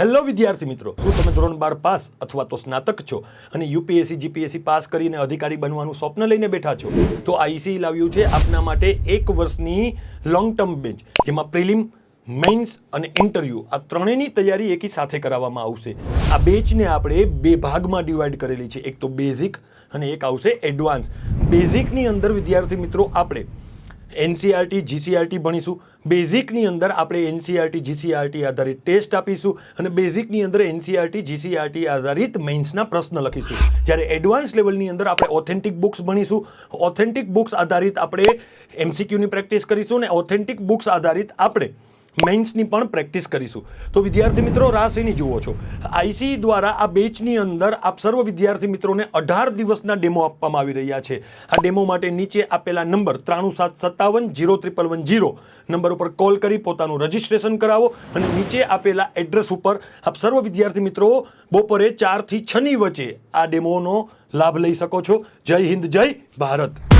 Hello વિદ્યાર્થી મિત્રો શું તમે ધોરણ બાર પાસ અથવા તો સ્નાતક છો અને યુપીએસસી, જીપીએસસી પાસ કરીને અધિકારી બનવાનું સ્વપ્ન લઈને બેઠા છો. તો આઈસી લાવ્યું છે આપના માટે એક વર્ષની લોંગ ટર્મ બેચ જેમાં પ્રિલિમ, મેઇન્સ અને ઇન્ટરવ્યૂ આ ત્રણેયની તૈયારી એકી સાથે કરાવવામાં આવશે. આ બેચને આપણે બે ભાગમાં ડિવાઈડ કરેલી છે. એક તો બેઝિક અને એક આવશે એડવાન્સ બેઝિકની અંદર વિદ્યાર્થી મિત્રો, આપણે એનસીઆરટી, જીસીઆરટી ભણીશું. બેઝિકની અંદર આપણે એનસીઆરટી, જીસીઆરટી આધારિત ટેસ્ટ આપીશું અને બેઝિકની અંદર એનસીઆરટી, જીસીઆરટી આધારિત મેઇન્સના પ્રશ્ન લખીશું. જ્યારે એડવાન્સ લેવલની અંદર આપણે ઓથેન્ટિક બુક્સ ભણીશું. ઓથેન્ટિક બુક્સ આધારિત આપણે એમસીક્યુની પ્રેક્ટિસ કરીશું અને ઓથેન્ટિક બુક્સ આધારિત આપણે મેઇન્સની પણ પ્રેક્ટિસ કરીશું. તો વિદ્યાર્થી મિત્રો રાશિની જુઓ છો. આઈસી દ્વારા આ બેચની અંદર આપ સર્વ વિદ્યાર્થી મિત્રોને અઢાર દિવસના ડેમો આપવામાં આવી રહ્યા છે. આ ડેમો માટે નીચે આપેલા નંબર ત્રાણું સાત સત્તાવન zero triple one zero number ઉપર કોલ કરી પોતાનું રજિસ્ટ્રેશન કરાવો અને નીચે આપેલા એડ્રેસ ઉપર આપ સર્વ વિદ્યાર્થી મિત્રો બપોરે ચારથી છની વચ્ચે આ ડેમોનો લાભ લઈ શકો છો. જય હિન્દ, જય ભારત.